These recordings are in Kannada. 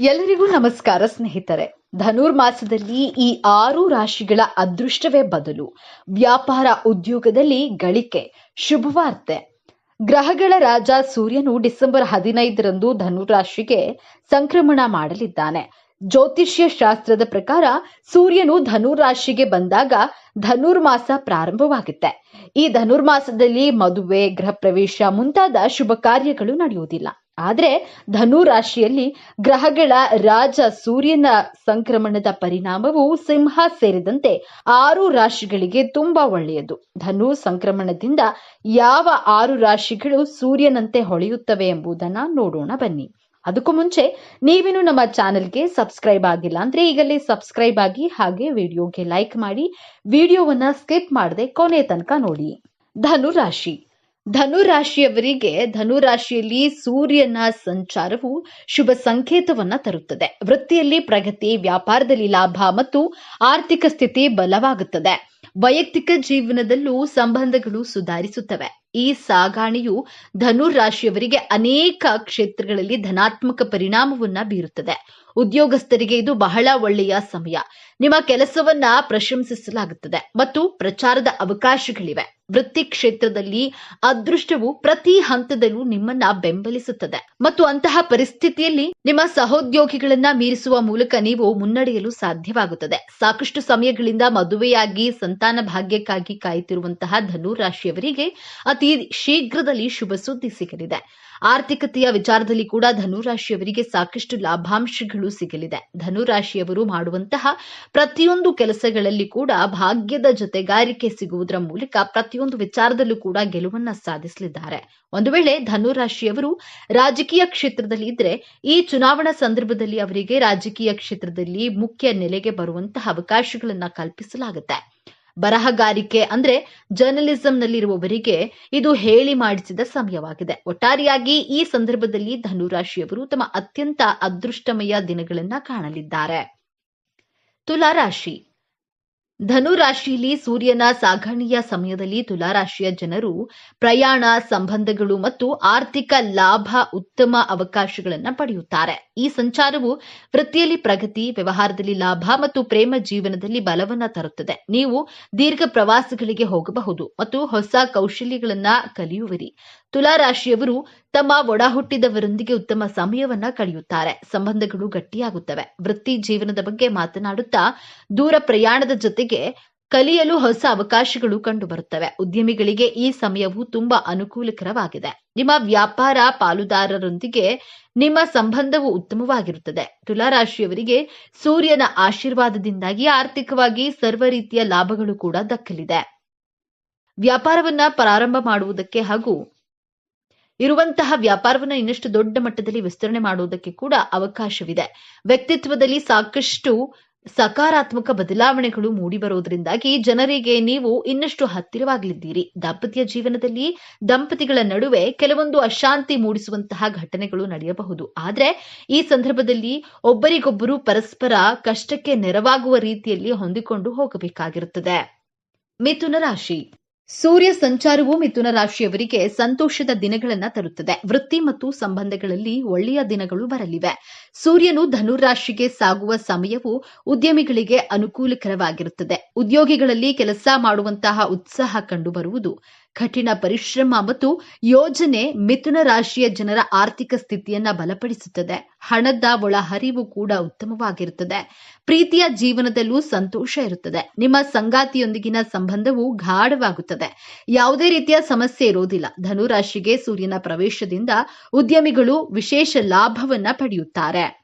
ಎಲ್ಲರಿಗೂ ನಮಸ್ಕಾರ ಸ್ನೇಹಿತರೆ. ಧನುರ್ಮಾಸದಲ್ಲಿ ಈ ಆರು ರಾಶಿಗಳ ಅದೃಷ್ಟವೇ ಬದಲು. ವ್ಯಾಪಾರ ಉದ್ಯೋಗದಲ್ಲಿ ಗಳಿಕೆ, ಶುಭವಾರ್ತೆ. ಗ್ರಹಗಳ ರಾಜ ಸೂರ್ಯನು ಡಿಸೆಂಬರ್ ಹದಿನೈದರಂದು ಧನುರಾಶಿಗೆ ಸಂಕ್ರಮಣ ಮಾಡಲಿದ್ದಾನೆ. ಜ್ಯೋತಿಷ್ಯ ಶಾಸ್ತ್ರದ ಪ್ರಕಾರ ಸೂರ್ಯನು ಧನುರಾಶಿಗೆ ಬಂದಾಗ ಧನುರ್ಮಾಸ ಪ್ರಾರಂಭವಾಗುತ್ತೆ. ಈ ಧನುರ್ಮಾಸದಲ್ಲಿ ಮದುವೆ ಗೃಹ ಪ್ರವೇಶ ಮುಂತಾದ ಶುಭ ಕಾರ್ಯಗಳು ನಡೆಯುವುದಿಲ್ಲ. ಆದ್ರೆ ಧನು ರಾಶಿಯಲ್ಲಿ ಗ್ರಹಗಳ ರಾಜ ಸೂರ್ಯನ ಸಂಕ್ರಮಣದ ಪರಿಣಾಮವು ಸಿಂಹ ಸೇರಿದಂತೆ ಆರು ರಾಶಿಗಳಿಗೆ ತುಂಬಾ ಒಳ್ಳೆಯದು. ಧನು ಸಂಕ್ರಮಣದಿಂದ ಯಾವ ಆರು ರಾಶಿಗಳು ಸೂರ್ಯನಂತೆ ಹೊಳೆಯುತ್ತವೆ ಎಂಬುದನ್ನ ನೋಡೋಣ ಬನ್ನಿ. ಅದಕ್ಕೂ ಮುಂಚೆ ನೀವೇನು ನಮ್ಮ ಚಾನೆಲ್ಗೆ ಸಬ್ಸ್ಕ್ರೈಬ್ ಆಗಿಲ್ಲ ಅಂದ್ರೆ ಈಗಲೇ ಸಬ್ಸ್ಕ್ರೈಬ್ ಆಗಿ ಹಾಗೆ ವಿಡಿಯೋಗೆ ಲೈಕ್ ಮಾಡಿ, ವಿಡಿಯೋವನ್ನ ಸ್ಕಿಪ್ ಮಾಡದೆ ಕೊನೆ ತನಕ ನೋಡಿ. ಧನು ರಾಶಿ. ಧನು ರಾಶಿಯವರಿಗೆ ಧನು ರಾಶಿಯಲ್ಲಿ ಸೂರ್ಯನ ಸಂಚಾರವು ಶುಭ ಸಂಕೇತವನ್ನ ತರುತ್ತದೆ. ವೃತ್ತಿಯಲ್ಲಿ ಪ್ರಗತಿ, ವ್ಯಾಪಾರದಲ್ಲಿ ಲಾಭ ಮತ್ತು ಆರ್ಥಿಕ ಸ್ಥಿತಿ ಬಲವಾಗುತ್ತದೆ. ವೈಯಕ್ತಿಕ ಜೀವನದಲ್ಲೂ ಸಂಬಂಧಗಳು ಸುಧಾರಿಸುತ್ತವೆ. ಈ ಸಾಗಾಣೆಯು ಧನು ರಾಶಿಯವರಿಗೆ ಅನೇಕ ಕ್ಷೇತ್ರಗಳಲ್ಲಿ ಧನಾತ್ಮಕ ಪರಿಣಾಮವನ್ನ ಬೀರುತ್ತದೆ. ಉದ್ಯೋಗಸ್ಥರಿಗೆ ಇದು ಬಹಳ ಒಳ್ಳೆಯ ಸಮಯ. ನಿಮ್ಮ ಕೆಲಸವನ್ನ ಪ್ರಶಂಸಿಸಲಾಗುತ್ತದೆ ಮತ್ತು ಪ್ರಚಾರದ ಅವಕಾಶಗಳಿವೆ. ವೃತ್ತಿ ಕ್ಷೇತ್ರದಲ್ಲಿ ಅದೃಷ್ಟವು ಪ್ರತಿ ಹಂತದಲ್ಲೂ ನಿಮ್ಮನ್ನ ಬೆಂಬಲಿಸುತ್ತದೆ. ಮತ್ತು ಅಂತಹ ಪರಿಸ್ಥಿತಿಯಲ್ಲಿ ನಿಮ್ಮ ಸಹೋದ್ಯೋಗಿಗಳನ್ನ ಮೀರಿಸುವ ಮೂಲಕ ನೀವು ಮುನ್ನಡೆಯಲು ಸಾಧ್ಯವಾಗುತ್ತದೆ. ಸಾಕಷ್ಟು ಸಮಯಗಳಿಂದ ಮದುವೆಯಾಗಿ ಸಂತಾನ ಭಾಗ್ಯಕ್ಕಾಗಿ ಕಾಯುತ್ತಿರುವಂತಹ ಧನು ರಾಶಿಯವರಿಗೆ ಅತಿ ಶೀಘ್ರದಲ್ಲಿ ಶುಭ ಸುದ್ದಿ ಸಿಗಲಿದೆ. ಆರ್ಥಿಕತೆಯ ವಿಚಾರದಲ್ಲಿ ಕೂಡ ಧನುರಾಶಿಯವರಿಗೆ ಸಾಕಷ್ಟು ಲಾಭಾಂಶಗಳು ಸಿಗಲಿದೆ. ಧನುರಾಶಿಯವರು ಮಾಡುವಂತಹ ಪ್ರತಿಯೊಂದು ಕೆಲಸಗಳಲ್ಲಿ ಕೂಡ ಭಾಗ್ಯದ ಜೊತೆಗಾರಿಕೆ ಸಿಗುವುದರ ಮೂಲಕ ಪ್ರತಿಯೊಂದು ವಿಚಾರದಲ್ಲೂ ಕೂಡ ಗೆಲುವನ್ನ ಸಾಧಿಸಲಿದ್ದಾರೆ. ಒಂದು ವೇಳೆ ಧನುರಾಶಿಯವರು ರಾಜಕೀಯ ಕ್ಷೇತ್ರದಲ್ಲಿ ಇದ್ರೆ ಈ ಚುನಾವಣಾ ಸಂದರ್ಭದಲ್ಲಿ ಅವರಿಗೆ ರಾಜಕೀಯ ಕ್ಷೇತ್ರದಲ್ಲಿ ಮುಖ್ಯ ನೆಲೆಗೆ ಬರುವಂತಹ ಅವಕಾಶಗಳನ್ನ ಕಲ್ಪಿಸಲಾಗುತ್ತೆ. ಬರಹಗಾರಿಕೆ ಅಂದ್ರೆ ಜರ್ನಲಿಸಂನಲ್ಲಿರುವವರಿಗೆ ಇದು ಹೇಳಿ ಮಾಡಿಸಿದ ಸಮಯವಾಗಿದೆ. ಒಟ್ಟಾರೆಯಾಗಿ ಈ ಸಂದರ್ಭದಲ್ಲಿ ಧನುರಾಶಿಯವರು ತಮ್ಮ ಅತ್ಯಂತ ಅದೃಷ್ಟಮಯ ದಿನಗಳನ್ನ ಕಾಣಲಿದ್ದಾರೆ. ತುಲಾರಾಶಿ. ಧನುರಾಶಿಯಲ್ಲಿ ಸೂರ್ಯನ ಸಾಗಣೆಯ ಸಮಯದಲ್ಲಿ ತುಲಾರಾಶಿಯ ಜನರು ಪ್ರಯಾಣ, ಸಂಬಂಧಗಳು ಮತ್ತು ಆರ್ಥಿಕ ಲಾಭ, ಉತ್ತಮ ಅವಕಾಶಗಳನ್ನು ಪಡೆಯುತ್ತಾರೆ. ಈ ಸಂಚಾರವು ವೃತ್ತಿಯಲ್ಲಿ ಪ್ರಗತಿ, ವ್ಯವಹಾರದಲ್ಲಿ ಲಾಭ ಮತ್ತು ಪ್ರೇಮ ಜೀವನದಲ್ಲಿ ಬಲವನ್ನ ತರುತ್ತದೆ. ನೀವು ದೀರ್ಘ ಪ್ರವಾಸಗಳಿಗೆ ಹೋಗಬಹುದು ಮತ್ತು ಹೊಸ ಕೌಶಲ್ಯಗಳನ್ನ ಕಲಿಯುವಿರಿ. ತುಲಾರಾಶಿಯವರು ತಮ್ಮ ಒಡಹುಟ್ಟಿದವರೊಂದಿಗೆ ಉತ್ತಮ ಸಮಯವನ್ನ ಕಳೆಯುತ್ತಾರೆ. ಸಂಬಂಧಗಳು ಗಟ್ಟಿಯಾಗುತ್ತವೆ. ವೃತ್ತಿ ಜೀವನದ ಬಗ್ಗೆ ಮಾತನಾಡುತ್ತಾ ದೂರ ಪ್ರಯಾಣದ ಜೊತೆಗೆ ಕಲಿಯಲು ಹೊಸ ಅವಕಾಶಗಳು ಕಂಡುಬರುತ್ತವೆ. ಉದ್ಯಮಿಗಳಿಗೆ ಈ ಸಮಯವು ತುಂಬಾ ಅನುಕೂಲಕರವಾಗಿದೆ. ನಿಮ್ಮ ವ್ಯಾಪಾರ ಪಾಲುದಾರರೊಂದಿಗೆ ನಿಮ್ಮ ಸಂಬಂಧವು ಉತ್ತಮವಾಗಿರುತ್ತದೆ. ತುಲಾರಾಶಿಯವರಿಗೆ ಸೂರ್ಯನ ಆಶೀರ್ವಾದದಿಂದಾಗಿ ಆರ್ಥಿಕವಾಗಿ ಸರ್ವ ರೀತಿಯ ಲಾಭಗಳು ಕೂಡ ದಕ್ಕಲಿದೆ. ವ್ಯಾಪಾರವನ್ನ ಪ್ರಾರಂಭ ಮಾಡುವುದಕ್ಕೆ ಹಾಗೂ ಇರುವಂತಹ ವ್ಯಾಪಾರವನ್ನ ಇನ್ನಷ್ಟು ದೊಡ್ಡ ಮಟ್ಟದಲ್ಲಿ ವಿಸ್ತರಣೆ ಮಾಡುವುದಕ್ಕೆ ಕೂಡ ಅವಕಾಶವಿದೆ. ವ್ಯಕ್ತಿತ್ವದಲ್ಲಿ ಸಾಕಷ್ಟು ಸಕಾರಾತ್ಮಕ ಬದಲಾವಣೆಗಳು ಮೂಡಿಬರುವುದರಿಂದಾಗಿ ಜನರಿಗೆ ನೀವು ಇನ್ನಷ್ಟು ಹತ್ತಿರವಾಗಲಿದ್ದೀರಿ. ದಾಂಪತ್ಯ ಜೀವನದಲ್ಲಿ ದಂಪತಿಗಳ ನಡುವೆ ಕೆಲವೊಂದು ಅಶಾಂತಿ ಮೂಡಿಸುವಂತಹ ಘಟನೆಗಳು ನಡೆಯಬಹುದು. ಆದರೆ ಈ ಸಂದರ್ಭದಲ್ಲಿ ಒಬ್ಬರಿಗೊಬ್ಬರು ಪರಸ್ಪರ ಕಷ್ಟಕ್ಕೆ ನೆರವಾಗುವ ರೀತಿಯಲ್ಲಿ ಹೊಂದಿಕೊಂಡು ಹೋಗಬೇಕಾಗಿರುತ್ತದೆ. ಮಿಥುನ ರಾಶಿ. ಸೂರ್ಯ ಸಂಚಾರವು ಮಿಥುನ ರಾಶಿಯವರಿಗೆ ಸಂತೋಷದ ದಿನಗಳನ್ನ ತರುತ್ತದೆ. ವೃತ್ತಿ ಮತ್ತು ಸಂಬಂಧಗಳಲ್ಲಿ ಒಳ್ಳೆಯ ದಿನಗಳು ಬರಲಿವೆ. ಸೂರ್ಯನು ಧನುರಾಶಿಗೆ ಸಾಗುವ ಸಮಯವು ಉದ್ಯಮಿಗಳಿಗೆ ಅನುಕೂಲಕರವಾಗಿರುತ್ತದೆ. ಉದ್ಯೋಗಿಗಳಲ್ಲಿ ಕೆಲಸ ಮಾಡುವಂತಹ ಉತ್ಸಾಹ ಕಂಡುಬರುವುದು. ಕಠಿಣ ಪರಿಶ್ರಮ ಮತ್ತು ಯೋಜನೆ ಮಿಥುನ ರಾಶಿಯ ಜನರ ಆರ್ಥಿಕ ಸ್ಥಿತಿಯನ್ನ ಬಲಪಡಿಸುತ್ತದೆ. ಹಣದ ಒಳಹರಿವು ಕೂಡ ಉತ್ತಮವಾಗಿರುತ್ತದೆ. ಪ್ರೀತಿಯ ಜೀವನದಲ್ಲೂ ಸಂತೋಷ ಇರುತ್ತದೆ. ನಿಮ್ಮ ಸಂಗಾತಿಯೊಂದಿಗಿನ ಸಂಬಂಧವು ಗಾಢವಾಗುತ್ತದೆ. ಯಾವುದೇ ರೀತಿಯ ಸಮಸ್ಯೆ ಇರೋದಿಲ್ಲ ಧನುರಾಶಿಗೆ ಸೂರ್ಯನ ಪ್ರವೇಶದಿಂದ ಉದ್ಯಮಿಗಳು ವಿಶೇಷ ಲಾಭವನ್ನ ಪಡೆಯುತ್ತಾರೆ.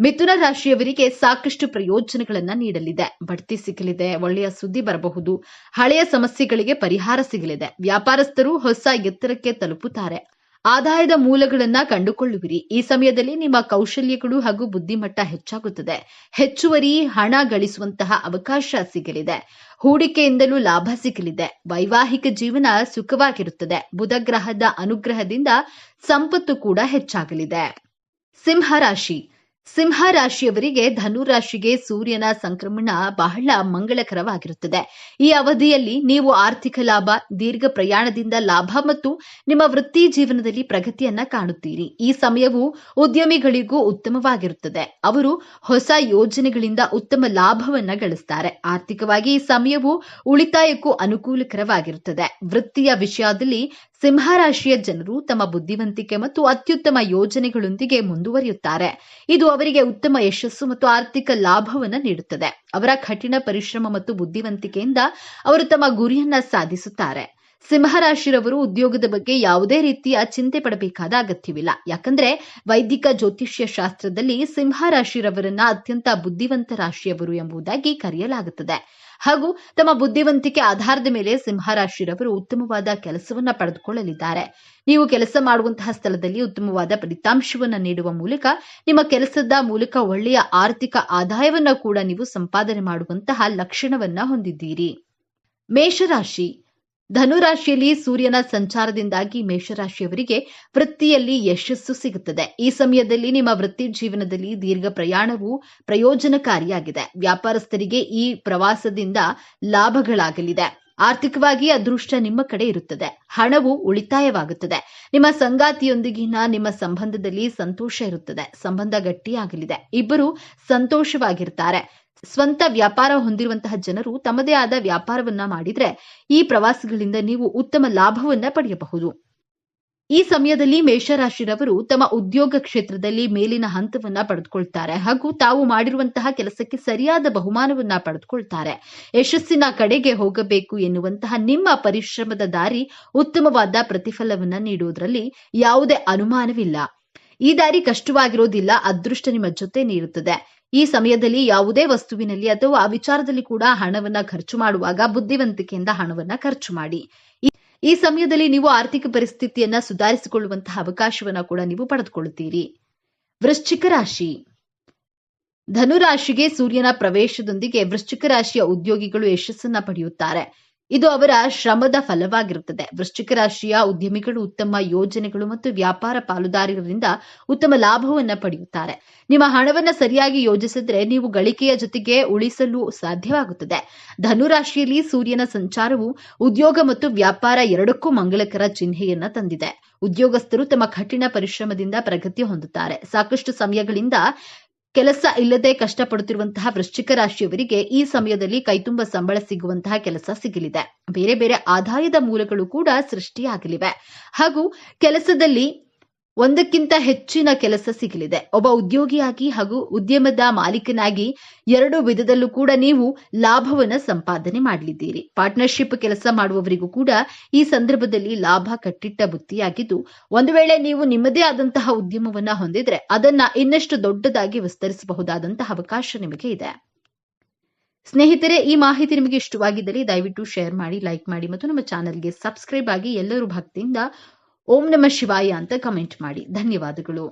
ಮಿಥುನ ರಾಶಿಯವರಿಗೆ ಸಾಕಷ್ಟು ಪ್ರಯೋಜನಗಳನ್ನ ನೀಡಲಿದೆ. ಬಡ್ತಿ ಸಿಗಲಿದೆ, ಒಳ್ಳೆಯ ಸುದ್ದಿ ಬರಬಹುದು, ಹಳೆಯ ಸಮಸ್ಯೆಗಳಿಗೆ ಪರಿಹಾರ ಸಿಗಲಿದೆ. ವ್ಯಾಪಾರಸ್ಥರು ಹೊಸ ಎತ್ತರಕ್ಕೆ ತಲುಪುತ್ತಾರೆ. ಆದಾಯದ ಮೂಲಗಳನ್ನ ಕಂಡುಕೊಳ್ಳುವಿರಿ. ಈ ಸಮಯದಲ್ಲಿ ನಿಮ್ಮ ಕೌಶಲ್ಯಗಳು ಹಾಗೂ ಬುದ್ಧಿಮಟ್ಟ ಹೆಚ್ಚಾಗುತ್ತದೆ. ಹೆಚ್ಚುವರಿ ಹಣ ಗಳಿಸುವಂತಹ ಅವಕಾಶ ಸಿಗಲಿದೆ. ಹೂಡಿಕೆಯಿಂದಲೂ ಲಾಭ ಸಿಗಲಿದೆ. ವೈವಾಹಿಕ ಜೀವನ ಸುಖವಾಗಿರುತ್ತದೆ. ಬುಧಗ್ರಹದ ಅನುಗ್ರಹದಿಂದ ಸಂಪತ್ತು ಕೂಡ ಹೆಚ್ಚಾಗಲಿದೆ. ಸಿಂಹ ರಾಶಿ. ಸಿಂಹ ರಾಶಿಯವರಿಗೆ ಧನು ರಾಶಿಗೆ ಸೂರ್ಯನ ಸಂಕ್ರಮಣ ಬಹಳ ಮಂಗಳಕರವಾಗಿರುತ್ತದೆ. ಈ ಅವಧಿಯಲ್ಲಿ ನೀವು ಆರ್ಥಿಕ ಲಾಭ, ದೀರ್ಘ ಪ್ರಯಾಣದಿಂದ ಲಾಭ ಮತ್ತು ನಿಮ್ಮ ವೃತ್ತಿ ಜೀವನದಲ್ಲಿ ಪ್ರಗತಿಯನ್ನ ಕಾಣುತ್ತೀರಿ. ಈ ಸಮಯವು ಉದ್ಯಮಿಗಳಿಗೂ ಉತ್ತಮವಾಗಿರುತ್ತದೆ. ಅವರು ಹೊಸ ಯೋಜನೆಗಳಿಂದ ಉತ್ತಮ ಲಾಭವನ್ನ ಗಳಿಸ್ತಾರೆ. ಆರ್ಥಿಕವಾಗಿ ಈ ಸಮಯವು ಉಳಿತಾಯಕ್ಕೂ ಅನುಕೂಲಕರವಾಗಿರುತ್ತದೆ. ವೃತ್ತಿಯ ವಿಷಯದಲ್ಲಿ ಸಿಂಹರಾಶಿಯ ಜನರು ತಮ್ಮ ಬುದ್ಧಿವಂತಿಕೆ ಮತ್ತು ಅತ್ಯುತ್ತಮ ಯೋಜನೆಗಳೊಂದಿಗೆ ಮುಂದುವರಿಯುತ್ತಾರೆ. ಇದು ಅವರಿಗೆ ಉತ್ತಮ ಯಶಸ್ಸು ಮತ್ತು ಆರ್ಥಿಕ ಲಾಭವನ್ನು ನೀಡುತ್ತದೆ. ಅವರ ಕಠಿಣ ಪರಿಶ್ರಮ ಮತ್ತು ಬುದ್ಧಿವಂತಿಕೆಯಿಂದ ಅವರು ತಮ್ಮ ಗುರಿಯನ್ನ ಸಾಧಿಸುತ್ತಾರೆ. ಸಿಂಹರಾಶಿರವರು ಉದ್ಯೋಗದ ಬಗ್ಗೆ ಯಾವುದೇ ರೀತಿಯ ಚಿಂತೆ ಪಡಬೇಕಾದ ಅಗತ್ಯವಿಲ್ಲ. ಯಾಕಂದ್ರೆ ವೈದಿಕ ಜ್ಯೋತಿಷ್ಯ ಶಾಸ್ತ್ರದಲ್ಲಿ ಸಿಂಹರಾಶಿರವರನ್ನ ಅತ್ಯಂತ ಬುದ್ಧಿವಂತ ರಾಶಿಯವರು ಎಂಬುದಾಗಿ ಕರೆಯಲಾಗುತ್ತದೆ. ಹಾಗೂ ತಮ್ಮ ಬುದ್ಧಿವಂತಿಕೆ ಆಧಾರದ ಮೇಲೆ ಸಿಂಹರಾಶಿರವರು ಉತ್ತಮವಾದ ಕೆಲಸವನ್ನ ಪಡೆದುಕೊಳ್ಳಲಿದ್ದಾರೆ. ನೀವು ಕೆಲಸ ಮಾಡುವಂತಹ ಸ್ಥಳದಲ್ಲಿ ಉತ್ತಮವಾದ ಫಲಿತಾಂಶವನ್ನು ನೀಡುವ ಮೂಲಕ ನಿಮ್ಮ ಕೆಲಸದ ಮೂಲಕ ಒಳ್ಳೆಯ ಆರ್ಥಿಕ ಆದಾಯವನ್ನ ಕೂಡ ನೀವು ಸಂಪಾದನೆ ಮಾಡುವಂತಹ ಲಕ್ಷಣವನ್ನ ಹೊಂದಿದ್ದೀರಿ. ಮೇಷರಾಶಿ. ಧನುರಾಶಿಯಲ್ಲಿ ಸೂರ್ಯನ ಸಂಚಾರದಿಂದಾಗಿ ಮೇಷರಾಶಿಯವರಿಗೆ ವೃತ್ತಿಯಲ್ಲಿ ಯಶಸ್ಸು ಸಿಗುತ್ತದೆ. ಈ ಸಮಯದಲ್ಲಿ ನಿಮ್ಮ ವೃತ್ತಿ ಜೀವನದಲ್ಲಿ ದೀರ್ಘ ಪ್ರಯಾಣವು ಪ್ರಯೋಜನಕಾರಿಯಾಗಿದೆ. ವ್ಯಾಪಾರಸ್ಥರಿಗೆ ಈ ಪ್ರವಾಸದಿಂದ ಲಾಭಗಳಾಗಲಿದೆ. ಆರ್ಥಿಕವಾಗಿ ಅದೃಷ್ಟ ನಿಮ್ಮ ಕಡೆ ಇರುತ್ತದೆ. ಹಣವು ಉಳಿತಾಯವಾಗುತ್ತದೆ. ನಿಮ್ಮ ಸಂಗಾತಿಯೊಂದಿಗಿನ ನಿಮ್ಮ ಸಂಬಂಧದಲ್ಲಿ ಸಂತೋಷ ಇರುತ್ತದೆ. ಸಂಬಂಧ ಗಟ್ಟಿಯಾಗಲಿದೆ. ಇಬ್ಬರು ಸಂತೋಷವಾಗಿರ್ತಾರೆ. ಸ್ವಂತ ವ್ಯಾಪಾರ ಹೊಂದಿರುವಂತಹ ಜನರು ತಮ್ಮದೇ ಆದ ವ್ಯಾಪಾರವನ್ನ ಮಾಡಿದ್ರೆ ಈ ಪ್ರವಾಸಗಳಿಂದ ನೀವು ಉತ್ತಮ ಲಾಭವನ್ನ ಪಡೆಯಬಹುದು. ಈ ಸಮಯದಲ್ಲಿ ಮೇಷರಾಶಿರವರು ತಮ್ಮ ಉದ್ಯೋಗ ಕ್ಷೇತ್ರದಲ್ಲಿ ಮೇಲಿನ ಹಂತವನ್ನ ಪಡೆದುಕೊಳ್ತಾರೆ ಹಾಗೂ ತಾವು ಮಾಡಿರುವಂತಹ ಕೆಲಸಕ್ಕೆ ಸರಿಯಾದ ಬಹುಮಾನವನ್ನ ಪಡೆದುಕೊಳ್ತಾರೆ. ಯಶಸ್ಸಿನ ಕಡೆಗೆ ಹೋಗಬೇಕು ಎನ್ನುವಂತಹ ನಿಮ್ಮ ಪರಿಶ್ರಮದ ದಾರಿ ಉತ್ತಮವಾದ ಪ್ರತಿಫಲವನ್ನ ನೀಡುವುದರಲ್ಲಿ ಯಾವುದೇ ಅನುಮಾನವಿಲ್ಲ. ಈ ದಾರಿ ಕಷ್ಟವಾಗಿರೋದಿಲ್ಲ, ಅದೃಷ್ಟ ನಿಮ್ಮ ಜೊತೆ ನೀಡುತ್ತದೆ. ಈ ಸಮಯದಲ್ಲಿ ಯಾವುದೇ ವಸ್ತುವಿನಲ್ಲಿ ಅಥವಾ ವಿಚಾರದಲ್ಲಿ ಕೂಡ ಹಣವನ್ನ ಖರ್ಚು ಮಾಡುವಾಗ ಬುದ್ಧಿವಂತಿಕೆಯಿಂದ ಹಣವನ್ನ ಖರ್ಚು ಮಾಡಿ. ಈ- ಈ ಸಮಯದಲ್ಲಿ ನೀವು ಆರ್ಥಿಕ ಪರಿಸ್ಥಿತಿಯನ್ನ ಸುಧಾರಿಸಿಕೊಳ್ಳುವಂತಹ ಅವಕಾಶವನ್ನ ಕೂಡ ನೀವು ಪಡೆದುಕೊಳ್ಳುತ್ತೀರಿ. ವೃಶ್ಚಿಕ ರಾಶಿ. ಧನುರಾಶಿಗೆ ಸೂರ್ಯನ ಪ್ರವೇಶದೊಂದಿಗೆ ವೃಶ್ಚಿಕ ರಾಶಿಯ ಉದ್ಯೋಗಿಗಳು ಯಶಸ್ಸನ್ನ ಪಡೆಯುತ್ತಾರೆ. ಇದು ಅವರ ಶ್ರಮದ ಫಲವಾಗಿರುತ್ತದೆ. ವೃಶ್ಚಿಕ ರಾಶಿಯ ಉದ್ಯಮಿಗಳು ಉತ್ತಮ ಯೋಜನೆಗಳು ಮತ್ತು ವ್ಯಾಪಾರ ಪಾಲುದಾರರಿಂದ ಉತ್ತಮ ಲಾಭವನ್ನ ಪಡೆಯುತ್ತಾರೆ. ನಿಮ್ಮ ಹಣವನ್ನ ಸರಿಯಾಗಿ ಯೋಜಿಸಿದ್ರೆ ನೀವು ಗಳಿಕೆಯ ಜೊತೆಗೆ ಉಳಿಸಲು ಸಾಧ್ಯವಾಗುತ್ತದೆ. ಧನುರಾಶಿಯಲ್ಲಿ ಸೂರ್ಯನ ಸಂಚಾರವು ಉದ್ಯೋಗ ಮತ್ತು ವ್ಯಾಪಾರ ಎರಡಕ್ಕೂ ಮಂಗಳಕರ ಚಿಹ್ನೆಯನ್ನ ತಂದಿದೆ. ಉದ್ಯೋಗಸ್ಥರು ತಮ್ಮ ಕಠಿಣ ಪರಿಶ್ರಮದಿಂದ ಪ್ರಗತಿ ಹೊಂದುತ್ತಾರೆ. ಸಾಕಷ್ಟು ಸಮಯಗಳಿಂದ ಕೆಲಸ ಇಲ್ಲದೆ ಕಷ್ಟಪಡುತ್ತಿರುವಂತಹ ವೃಶ್ಚಿಕ ರಾಶಿಯವರಿಗೆ ಈ ಸಮಯದಲ್ಲಿ ಕೈತುಂಬ ಸಂಬಳ ಸಿಗುವಂತಹ ಕೆಲಸ ಸಿಗಲಿದೆ. ಬೇರೆ ಬೇರೆ ಆದಾಯದ ಮೂಲಗಳು ಕೂಡ ಸೃಷ್ಟಿಯಾಗಲಿವೆ. ಹಾಗೂ ಕೆಲಸದಲ್ಲಿ ಒಂದಕ್ಕಿಂತ ಹೆಚ್ಚಿನ ಕೆಲಸ ಸಿಗಲಿದೆ. ಒಬ್ಬ ಉದ್ಯೋಗಿಯಾಗಿ ಹಾಗೂ ಉದ್ಯಮದ ಮಾಲೀಕನಾಗಿ ಎರಡು ವಿಧದಲ್ಲೂ ಕೂಡ ನೀವು ಲಾಭವನ್ನ ಸಂಪಾದನೆ ಮಾಡಲಿದ್ದೀರಿ. ಪಾರ್ಟ್ನರ್ಶಿಪ್ ಕೆಲಸ ಮಾಡುವವರಿಗೂ ಕೂಡ ಈ ಸಂದರ್ಭದಲ್ಲಿ ಲಾಭ ಕಟ್ಟಿಟ್ಟ ಬುತ್ತಿಯಾಗಿದ್ದು, ಒಂದು ವೇಳೆ ನೀವು ನಿಮ್ಮದೇ ಆದಂತಹ ಉದ್ಯಮವನ್ನ ಹೊಂದಿದ್ರೆ ಅದನ್ನ ಇನ್ನಷ್ಟು ದೊಡ್ಡದಾಗಿ ವಿಸ್ತರಿಸಬಹುದಾದಂತಹ ಅವಕಾಶ ನಿಮಗೆ ಇದೆ. ಸ್ನೇಹಿತರೆ, ಈ ಮಾಹಿತಿ ನಿಮಗೆ ಇಷ್ಟವಾಗಿದ್ದರೆ ದಯವಿಟ್ಟು ಶೇರ್ ಮಾಡಿ, ಲೈಕ್ ಮಾಡಿ ಮತ್ತು ನಮ್ಮ ಚಾನೆಲ್ಗೆ ಸಬ್ಸ್ಕ್ರೈಬ್ ಆಗಿ ಎಲ್ಲರೂ ಭಕ್ತಿಯಿಂದ ಓಂ ನಮ ಶಿವಾಯ ಅಂತ ಕಮೆಂಟ್ ಮಾಡಿ ಧನ್ಯವಾದಗಳು